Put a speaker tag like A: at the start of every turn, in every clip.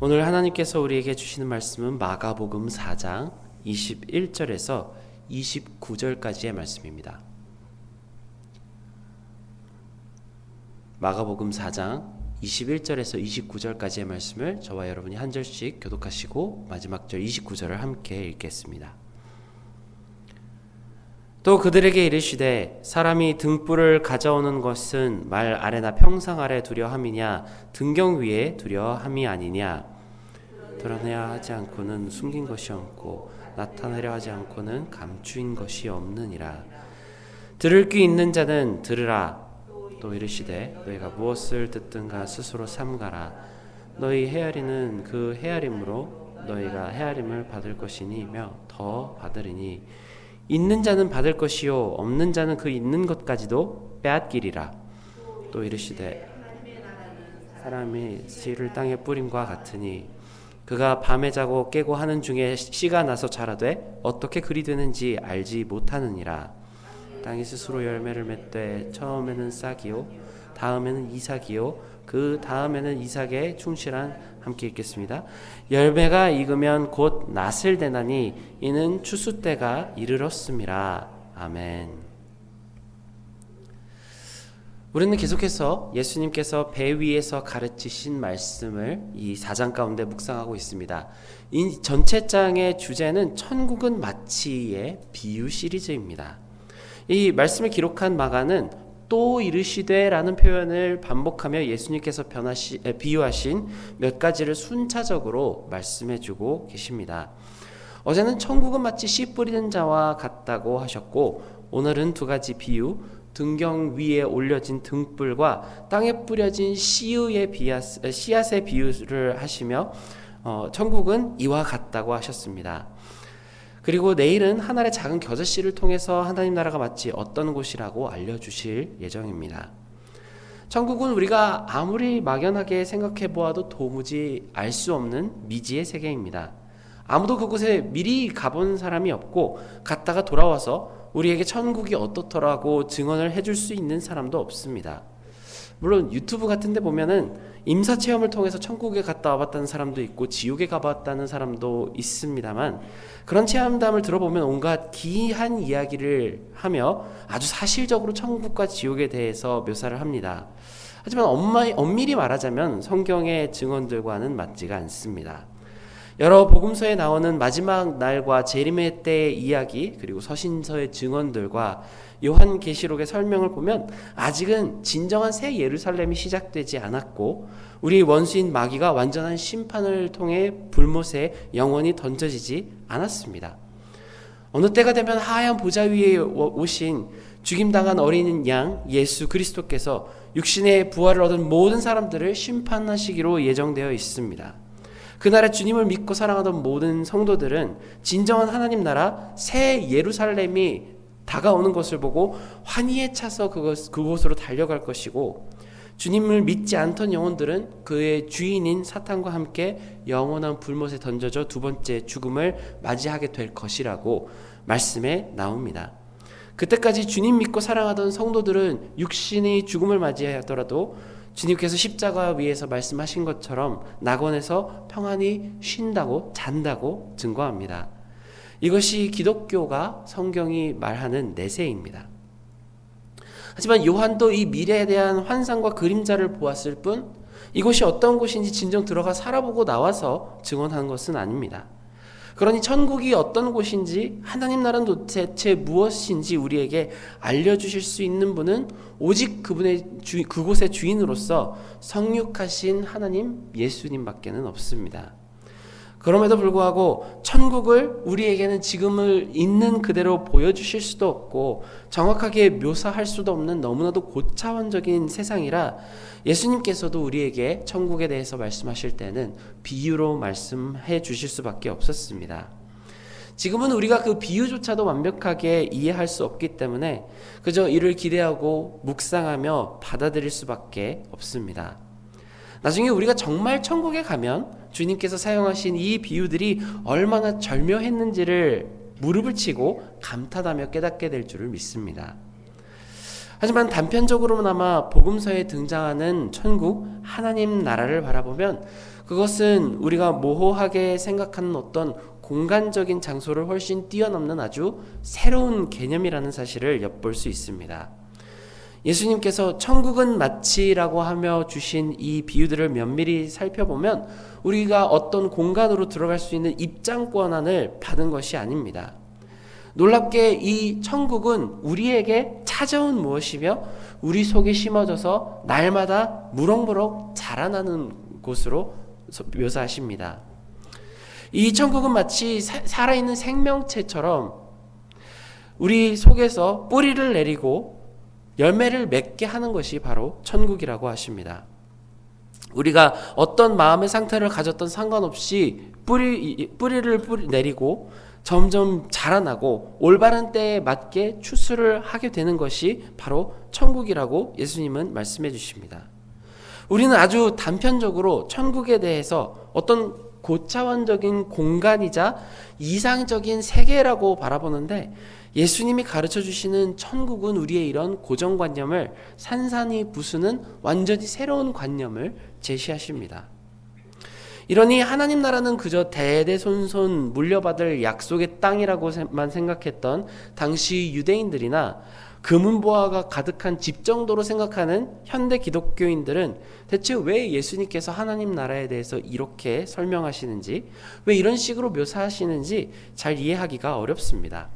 A: 오늘 하나님께서 우리에게 주시는 말씀은 마가복음 4장 21절에서 29절까지의 말씀입니다. 마가복음 4장 21절에서 29절까지의 말씀을 저와 여러분이 한 절씩 교독하시고 마지막 절 29절을 함께 읽겠습니다. 또 그들에게 이르시되 사람이 등불을 가져오는 것은 말 아래나 평상 아래 두려 함이냐 등경 위에 두려 함이 아니냐? 드러내야 하지 않고는 숨긴 것이 없고 나타내려 하지 않고는 감추인 것이 없느니라. 들을 귀 있는 자는 들으라. 또 이르시되 너희가 무엇을 듣든가 스스로 삼가라. 너희 헤아리는 그 헤아림으로 너희가 헤아림을 받을 것이니며 더 받으리니 있는 자는 받을 것이요 없는 자는 그 있는 것까지도 빼앗기리라. 또 이르시되 사람이 씨를 땅에 뿌림과 같으니 그가 밤에 자고 깨고 하는 중에 씨가 나서 자라되 어떻게 그리 되는지 알지 못하느니라. 땅이 스스로 열매를 맺되 처음에는 싹이요 다음에는 이삭이요 그 다음에는 이삭의 충실한 함께 읽겠습니다. 열매가 익으면 곧 낫을 대나니 이는 추수 때가 이르렀음이라. 아멘. 우리는 계속해서 예수님께서 배 위에서 가르치신 말씀을 이 4장 가운데 묵상하고 있습니다. 이 전체 장의 주제는 천국은 마치의 비유 시리즈입니다. 이 말씀을 기록한 마가는 또 이르시되라는 표현을 반복하며 예수님께서 변하시, 비유하신 몇 가지를 순차적으로 말씀해주고 계십니다. 어제는 천국은 마치 씨 뿌리는 자와 같다고 하셨고 오늘은 두 가지 비유 등경 위에 올려진 등불과 땅에 뿌려진 씨의 씨앗의 비유를 하시며 어, 천국은 이와 같다고 하셨습니다. 그리고 내일은 하늘의 작은 겨자씨를 통해서 하나님 나라가 마치 어떤 곳이라고 알려주실 예정입니다. 천국은 우리가 아무리 막연하게 생각해 보아도 도무지 알 수 없는 미지의 세계입니다. 아무도 그곳에 미리 가본 사람이 없고 갔다가 돌아와서 우리에게 천국이 어떻더라고 증언을 해줄 수 있는 사람도 없습니다. 물론 유튜브 같은 데 보면은 임사 체험을 통해서 천국에 갔다 와봤다는 사람도 있고 지옥에 가봤다는 사람도 있습니다만 그런 체험담을 들어보면 온갖 기이한 이야기를 하며 아주 사실적으로 천국과 지옥에 대해서 묘사를 합니다. 하지만 엄밀히 말하자면 성경의 증언들과는 맞지가 않습니다. 여러 복음서에 나오는 마지막 날과 재림의 때의 이야기 그리고 서신서의 증언들과 요한계시록의 설명을 보면 아직은 진정한 새 예루살렘이 시작되지 않았고 우리 원수인 마귀가 완전한 심판을 통해 불못에 영원히 던져지지 않았습니다. 어느 때가 되면 하얀 보좌 위에 오신 죽임당한 어린 양 예수 그리스도께서 육신의 부활을 얻은 모든 사람들을 심판하시기로 예정되어 있습니다. 그날에 주님을 믿고 사랑하던 모든 성도들은 진정한 하나님 나라 새 예루살렘이 다가오는 것을 보고 환희에 차서 그것, 그곳으로 달려갈 것이고 주님을 믿지 않던 영혼들은 그의 주인인 사탄과 함께 영원한 불못에 던져져 두 번째 죽음을 맞이하게 될 것이라고 말씀에 나옵니다. 그때까지 주님 믿고 사랑하던 성도들은 육신의 죽음을 맞이하더라도 주님께서 십자가 위에서 말씀하신 것처럼 낙원에서 평안히 쉰다고 잔다고 증거합니다. 이것이 기독교가 성경이 말하는 내세입니다. 하지만 요한도 이 미래에 대한 환상과 그림자를 보았을 뿐 이곳이 어떤 곳인지 진정 들어가 살아보고 나와서 증언한 것은 아닙니다. 그러니 천국이 어떤 곳인지 하나님 나라는 도대체 무엇인지 우리에게 알려주실 수 있는 분은 오직 그분의 주, 그곳의 주인으로서 성육하신 하나님 예수님밖에는 없습니다. 그럼에도 불구하고 천국을 우리에게는 지금을 있는 그대로 보여주실 수도 없고 정확하게 묘사할 수도 없는 너무나도 고차원적인 세상이라 예수님께서도 우리에게 천국에 대해서 말씀하실 때는 비유로 말씀해 주실 수밖에 없었습니다. 지금은 우리가 그 비유조차도 완벽하게 이해할 수 없기 때문에 그저 이를 기대하고 묵상하며 받아들일 수밖에 없습니다. 나중에 우리가 정말 천국에 가면 주님께서 사용하신 이 비유들이 얼마나 절묘했는지를 무릎을 치고 감탄하며 깨닫게 될 줄을 믿습니다. 하지만 단편적으로나마 복음서에 등장하는 천국 하나님 나라를 바라보면 그것은 우리가 모호하게 생각하는 어떤 공간적인 장소를 훨씬 뛰어넘는 아주 새로운 개념이라는 사실을 엿볼 수 있습니다. 예수님께서 천국은 마치라고 하며 주신 이 비유들을 면밀히 살펴보면 우리가 어떤 공간으로 들어갈 수 있는 입장권한을 받은 것이 아닙니다. 놀랍게 이 천국은 우리에게 찾아온 무엇이며 우리 속에 심어져서 날마다 무럭무럭 자라나는 곳으로 묘사하십니다. 이 천국은 마치 살아있는 생명체처럼 우리 속에서 뿌리를 내리고 열매를 맺게 하는 것이 바로 천국이라고 하십니다. 우리가 어떤 마음의 상태를 가졌던 상관없이 뿌리, 뿌리를 뿌리 내리고 점점 자라나고 올바른 때에 맞게 추수를 하게 되는 것이 바로 천국이라고 예수님은 말씀해 주십니다. 우리는 아주 단편적으로 천국에 대해서 어떤 고차원적인 공간이자 이상적인 세계라고 바라보는데 예수님이 가르쳐 주시는 천국은 우리의 이런 고정관념을 산산이 부수는 완전히 새로운 관념을 제시하십니다. 이러니 하나님 나라는 그저 대대손손 물려받을 약속의 땅이라고만 생각했던 당시 유대인들이나 금은보화가 가득한 집 정도로 생각하는 현대 기독교인들은 대체 왜 예수님께서 하나님 나라에 대해서 이렇게 설명하시는지, 왜 이런 식으로 묘사하시는지 잘 이해하기가 어렵습니다.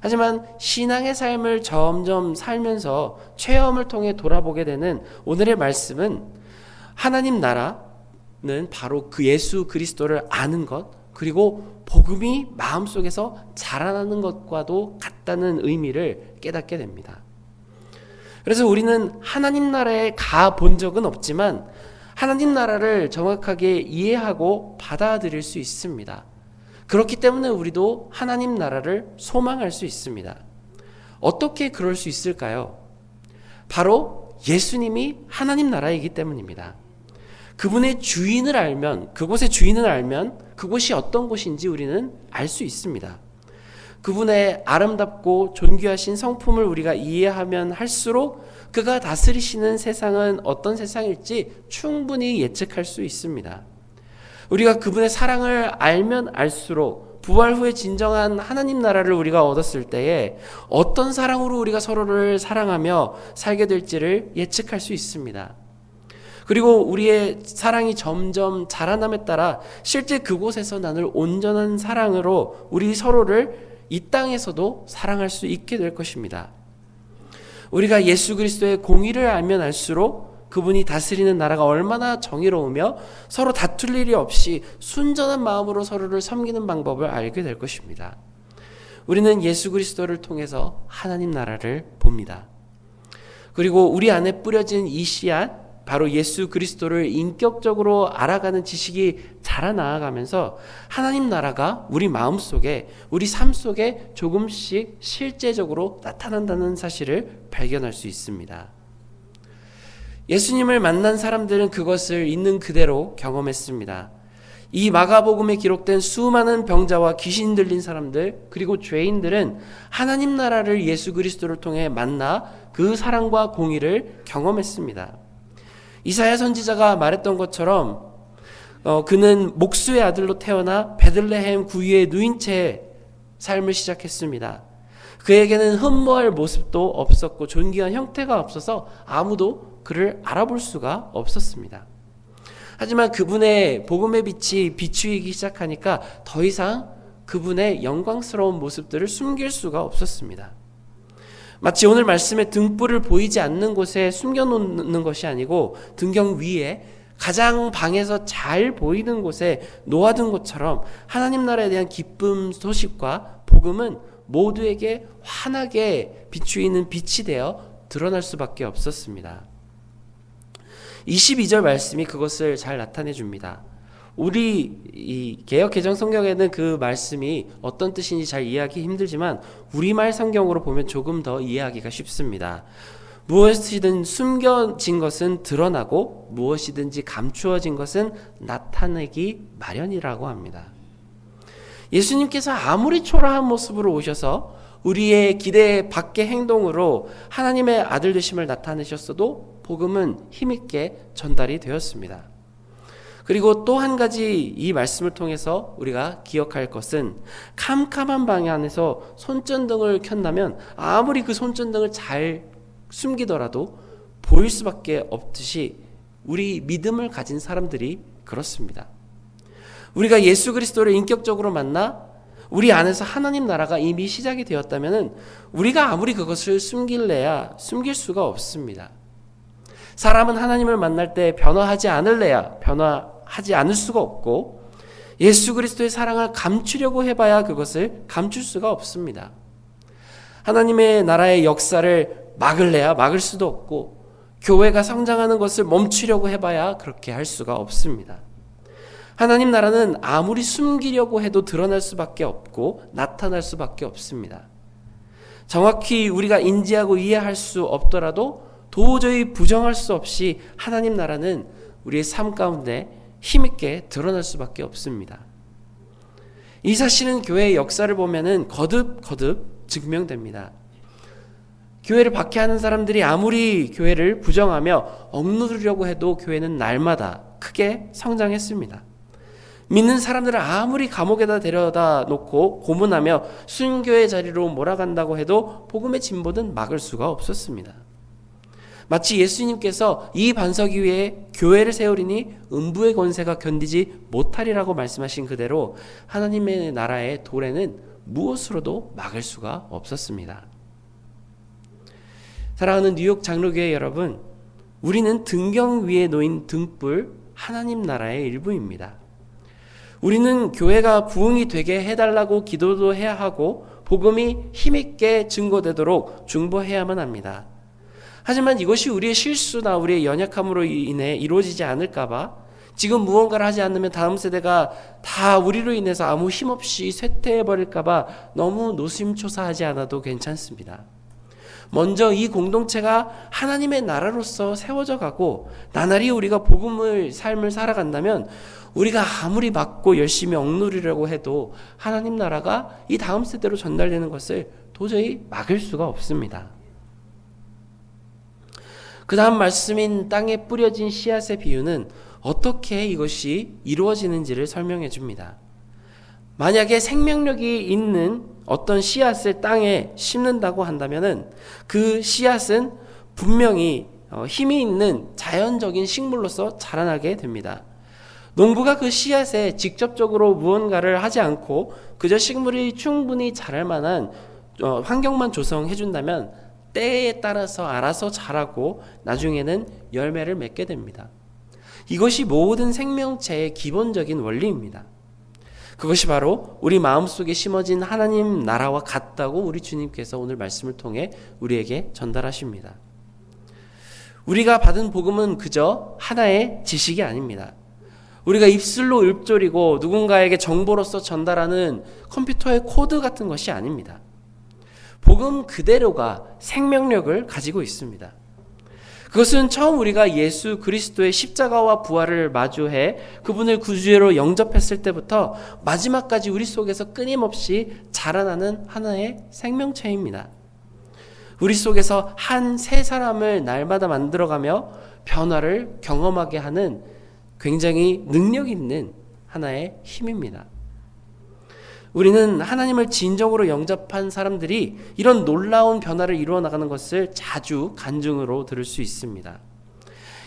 A: 하지만 신앙의 삶을 점점 살면서 체험을 통해 돌아보게 되는 오늘의 말씀은 하나님 나라는 바로 그 예수 그리스도를 아는 것, 그리고 복음이 마음속에서 자라나는 것과도 같다는 의미를 깨닫게 됩니다. 그래서 우리는 하나님 나라에 가 본 적은 없지만 하나님 나라를 정확하게 이해하고 받아들일 수 있습니다. 그렇기 때문에 우리도 하나님 나라를 소망할 수 있습니다. 어떻게 그럴 수 있을까요? 바로 예수님이 하나님 나라이기 때문입니다. 그분의 주인을 알면, 그곳의 주인을 알면 그곳이 어떤 곳인지 우리는 알 수 있습니다. 그분의 아름답고 존귀하신 성품을 우리가 이해하면 할수록 그가 다스리시는 세상은 어떤 세상일지 충분히 예측할 수 있습니다. 우리가 그분의 사랑을 알면 알수록 부활 후에 진정한 하나님 나라를 우리가 얻었을 때에 어떤 사랑으로 우리가 서로를 사랑하며 살게 될지를 예측할 수 있습니다. 그리고 우리의 사랑이 점점 자라남에 따라 실제 그곳에서 나눌 온전한 사랑으로 우리 서로를 이 땅에서도 사랑할 수 있게 될 것입니다. 우리가 예수 그리스도의 공의를 알면 알수록 그분이 다스리는 나라가 얼마나 정의로우며 서로 다툴 일이 없이 순전한 마음으로 서로를 섬기는 방법을 알게 될 것입니다. 우리는 예수 그리스도를 통해서 하나님 나라를 봅니다. 그리고 우리 안에 뿌려진 이 씨앗, 바로 예수 그리스도를 인격적으로 알아가는 지식이 자라나가면서 하나님 나라가 우리 마음 속에, 우리 삶 속에 조금씩 실제적으로 나타난다는 사실을 발견할 수 있습니다. 예수님을 만난 사람들은 그것을 있는 그대로 경험했습니다. 이 마가복음에 기록된 수많은 병자와 귀신 들린 사람들 그리고 죄인들은 하나님 나라를 예수 그리스도를 통해 만나 그 사랑과 공의를 경험했습니다. 이사야 선지자가 말했던 것처럼 어, 그는 목수의 아들로 태어나 베들레헴 구유에 누인 채 삶을 시작했습니다. 그에게는 흠모할 모습도 없었고 존귀한 형태가 없어서 아무도 그를 알아볼 수가 없었습니다. 하지만 그분의 복음의 빛이 비추이기 시작하니까 더 이상 그분의 영광스러운 모습들을 숨길 수가 없었습니다. 마치 오늘 말씀에 등불을 보이지 않는 곳에 숨겨놓는 것이 아니고 등경 위에 가장 방에서 잘 보이는 곳에 놓아둔 것처럼 하나님 나라에 대한 기쁨 소식과 복음은 모두에게 환하게 비추이는 빛이 되어 드러날 수밖에 없었습니다. 22절 말씀이 그것을 잘 나타내 줍니다. 우리 이 개혁 개정 성경에는 그 말씀이 어떤 뜻인지 잘 이해하기 힘들지만 우리말 성경으로 보면 조금 더 이해하기가 쉽습니다. 무엇이든 숨겨진 것은 드러나고 무엇이든지 감추어진 것은 나타내기 마련이라고 합니다. 예수님께서 아무리 초라한 모습으로 오셔서 우리의 기대 밖의 행동으로 하나님의 아들 되심을 나타내셨어도 복음은 힘있게 전달이 되었습니다. 그리고 또 한 가지 이 말씀을 통해서 우리가 기억할 것은 캄캄한 방 안에서 손전등을 켠다면 아무리 그 손전등을 잘 숨기더라도 보일 수밖에 없듯이 우리 믿음을 가진 사람들이 그렇습니다. 우리가 예수 그리스도를 인격적으로 만나 우리 안에서 하나님 나라가 이미 시작이 되었다면 우리가 아무리 그것을 숨길래야 숨길 수가 없습니다. 사람은 하나님을 만날 때 변화하지 않을래야 변화하지 않을 수가 없고 예수 그리스도의 사랑을 감추려고 해봐야 그것을 감출 수가 없습니다. 하나님의 나라의 역사를 막을래야 막을 수도 없고 교회가 성장하는 것을 멈추려고 해봐야 그렇게 할 수가 없습니다. 하나님 나라는 아무리 숨기려고 해도 드러날 수밖에 없고 나타날 수밖에 없습니다. 정확히 우리가 인지하고 이해할 수 없더라도 도저히 부정할 수 없이 하나님 나라는 우리의 삶 가운데 힘있게 드러날 수밖에 없습니다. 이 사실은 교회의 역사를 보면은 거듭 거듭 증명됩니다. 교회를 박해하는 사람들이 아무리 교회를 부정하며 억누르려고 해도 교회는 날마다 크게 성장했습니다. 믿는 사람들을 아무리 감옥에다 데려다 놓고 고문하며 순교의 자리로 몰아간다고 해도 복음의 진보는 막을 수가 없었습니다. 마치 예수님께서 이 반석 위에 교회를 세우리니 음부의 권세가 견디지 못하리라고 말씀하신 그대로 하나님의 나라의 도래는 무엇으로도 막을 수가 없었습니다. 사랑하는 뉴욕 장로교회 여러분, 우리는 등경 위에 놓인 등불 하나님 나라의 일부입니다. 우리는 교회가 부흥이 되게 해달라고 기도도 해야 하고 복음이 힘있게 증거되도록 중보해야만 합니다. 하지만 이것이 우리의 실수나 우리의 연약함으로 인해 이루어지지 않을까봐 지금 무언가를 하지 않으면 다음 세대가 다 우리로 인해서 아무 힘없이 쇠퇴해버릴까봐 너무 노심초사하지 않아도 괜찮습니다. 먼저 이 공동체가 하나님의 나라로서 세워져 가고 나날이 우리가 복음을 삶을 살아간다면 우리가 아무리 막고 열심히 억누르려고 해도 하나님 나라가 이 다음 세대로 전달되는 것을 도저히 막을 수가 없습니다. 그 다음 말씀인 땅에 뿌려진 씨앗의 비유는 어떻게 이것이 이루어지는지를 설명해 줍니다. 만약에 생명력이 있는 어떤 씨앗을 땅에 심는다고 한다면은 그 씨앗은 분명히 어, 힘이 있는 자연적인 식물로서 자라나게 됩니다. 농부가 그 씨앗에 직접적으로 무언가를 하지 않고 그저 식물이 충분히 자랄 만한 어, 환경만 조성해 준다면 때에 따라서 알아서 자라고 나중에는 열매를 맺게 됩니다. 이것이 모든 생명체의 기본적인 원리입니다. 그것이 바로 우리 마음속에 심어진 하나님 나라와 같다고 우리 주님께서 오늘 말씀을 통해 우리에게 전달하십니다. 우리가 받은 복음은 그저 하나의 지식이 아닙니다. 우리가 입술로 읊조리고 누군가에게 정보로서 전달하는 컴퓨터의 코드 같은 것이 아닙니다. 복음 그대로가 생명력을 가지고 있습니다. 그것은 처음 우리가 예수 그리스도의 십자가와 부활을 마주해 그분을 구주로 영접했을 때부터 마지막까지 우리 속에서 끊임없이 자라나는 하나의 생명체입니다. 우리 속에서 한 세 사람을 날마다 만들어가며 변화를 경험하게 하는 굉장히 능력 있는 하나의 힘입니다. 우리는 하나님을 진정으로 영접한 사람들이 이런 놀라운 변화를 이루어 나가는 것을 자주 간증으로 들을 수 있습니다.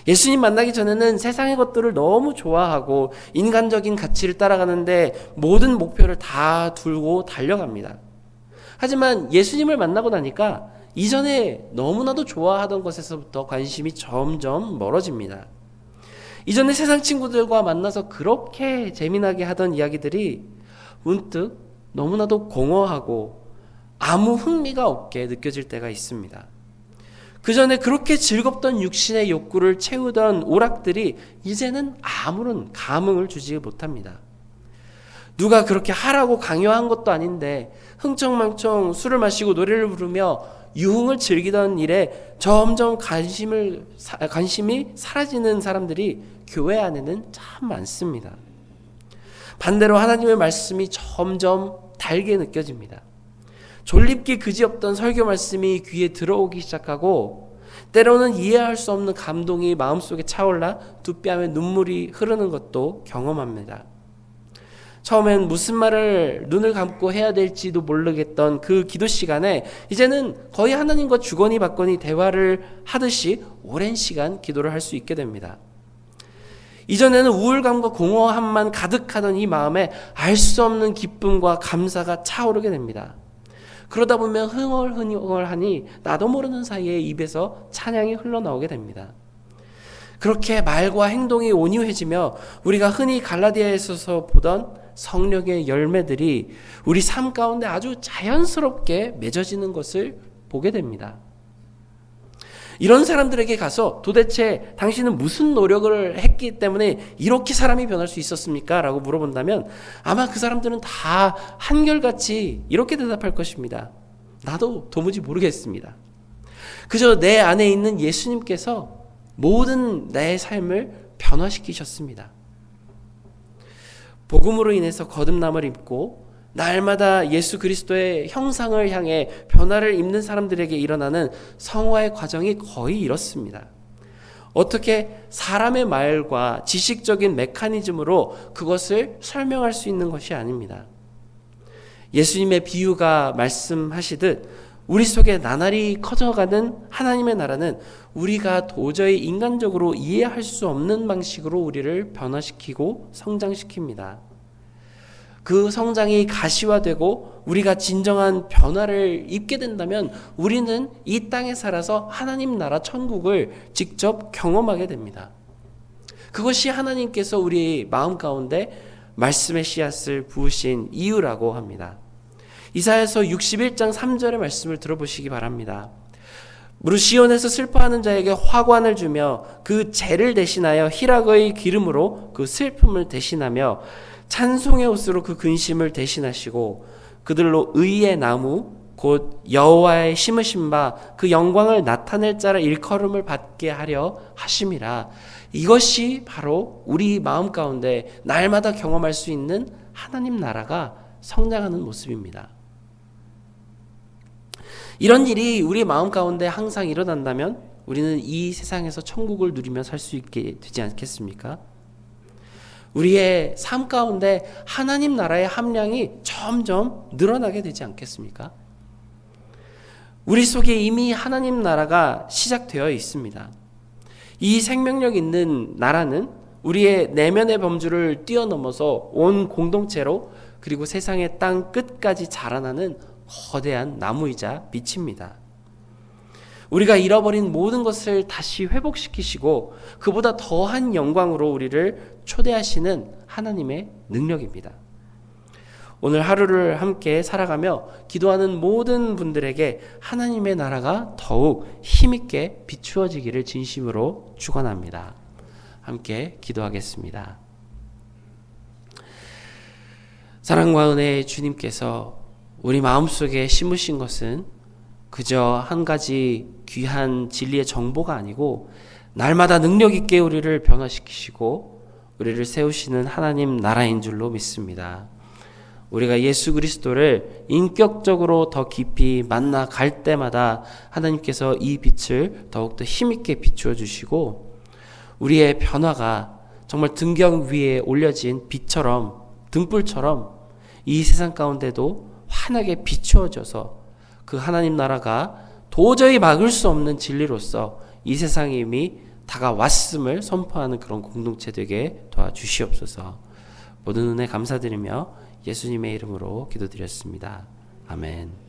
A: 예수님 만나기 전에는 세상의 것들을 너무 좋아하고 인간적인 가치를 따라가는데 모든 목표를 다 두고 달려갑니다. 하지만 예수님을 만나고 나니까 이전에 너무나도 좋아하던 것에서부터 관심이 점점 멀어집니다. 이전에 세상 친구들과 만나서 그렇게 재미나게 하던 이야기들이 문득 너무나도 공허하고 아무 흥미가 없게 느껴질 때가 있습니다. 그 전에 그렇게 즐겁던 육신의 욕구를 채우던 오락들이 이제는 아무런 감흥을 주지 못합니다. 누가 그렇게 하라고 강요한 것도 아닌데 흥청망청 술을 마시고 노래를 부르며 유흥을 즐기던 일에 점점 관심을 관심이 사라지는 사람들이 교회 안에는 참 많습니다. 반대로 하나님의 말씀이 점점 달게 느껴집니다. 졸립기 그지없던 설교 말씀이 귀에 들어오기 시작하고 때로는 이해할 수 없는 감동이 마음속에 차올라 두 뺨에 눈물이 흐르는 것도 경험합니다. 처음엔 무슨 말을 눈을 감고 해야 될지도 모르겠던 그 기도 시간에 이제는 거의 하나님과 주거니 받거니 대화를 하듯이 오랜 시간 기도를 할 수 있게 됩니다. 이전에는 우울감과 공허함만 가득하던 이 마음에 알 수 없는 기쁨과 감사가 차오르게 됩니다. 그러다 보면 흥얼흥얼하니 나도 모르는 사이에 입에서 찬양이 흘러나오게 됩니다. 그렇게 말과 행동이 온유해지며 우리가 흔히 갈라디아에서 보던 성령의 열매들이 우리 삶 가운데 아주 자연스럽게 맺어지는 것을 보게 됩니다. 이런 사람들에게 가서 도대체 당신은 무슨 노력을 했기 때문에 이렇게 사람이 변할 수 있었습니까? 라고 물어본다면 아마 그 사람들은 다 한결같이 이렇게 대답할 것입니다. 나도 도무지 모르겠습니다. 그저 내 안에 있는 예수님께서 모든 내 삶을 변화시키셨습니다. 복음으로 인해서 거듭남을 입고 날마다 예수 그리스도의 형상을 향해 변화를 입는 사람들에게 일어나는 성화의 과정이 거의 이렇습니다. 어떻게 사람의 말과 지식적인 메커니즘으로 그것을 설명할 수 있는 것이 아닙니다. 예수님의 비유가 말씀하시듯 우리 속에 나날이 커져가는 하나님의 나라는 우리가 도저히 인간적으로 이해할 수 없는 방식으로 우리를 변화시키고 성장시킵니다. 그 성장이 가시화되고 우리가 진정한 변화를 입게 된다면 우리는 이 땅에 살아서 하나님 나라 천국을 직접 경험하게 됩니다. 그것이 하나님께서 우리 마음 가운데 말씀의 씨앗을 부으신 이유라고 합니다. 이사야서 61장 3절의 말씀을 들어보시기 바랍니다. 무릇 시온에서 슬퍼하는 자에게 화관을 주며 그 죄를 대신하여 희락의 기름으로 그 슬픔을 대신하며 찬송의 옷으로 그 근심을 대신하시고 그들로 의의 나무 곧 여호와의 심으신 바 그 영광을 나타낼 자라 일컬음을 받게 하려 하심이라 이것이 바로 우리 마음 가운데 날마다 경험할 수 있는 하나님 나라가 성장하는 모습입니다. 이런 일이 우리 마음 가운데 항상 일어난다면 우리는 이 세상에서 천국을 누리며 살 수 있게 되지 않겠습니까? 우리의 삶 가운데 하나님 나라의 함량이 점점 늘어나게 되지 않겠습니까? 우리 속에 이미 하나님 나라가 시작되어 있습니다. 이 생명력 있는 나라는 우리의 내면의 범주를 뛰어넘어서 온 공동체로 그리고 세상의 땅 끝까지 자라나는 거대한 나무이자 빛입니다. 우리가 잃어버린 모든 것을 다시 회복시키시고 그보다 더한 영광으로 우리를 초대하시는 하나님의 능력입니다. 오늘 하루를 함께 살아가며 기도하는 모든 분들에게 하나님의 나라가 더욱 힘있게 비추어지기를 진심으로 축원합니다. 함께 기도하겠습니다. 사랑과 은혜의 주님께서 우리 마음속에 심으신 것은 그저 한 가지 귀한 진리의 정보가 아니고 날마다 능력 있게 우리를 변화시키시고 우리를 세우시는 하나님 나라인 줄로 믿습니다. 우리가 예수 그리스도를 인격적으로 더 깊이 만나 갈 때마다 하나님께서 이 빛을 더욱더 힘있게 비추어 주시고 우리의 변화가 정말 등경 위에 올려진 빛처럼 등불처럼 이 세상 가운데도 환하게 비추어져서 그 하나님 나라가 도저히 막을 수 없는 진리로서 이 세상에 이미 다가왔음을 선포하는 그런 공동체 되게 도와주시옵소서. 모든 은혜 감사드리며 예수님의 이름으로 기도드렸습니다. 아멘.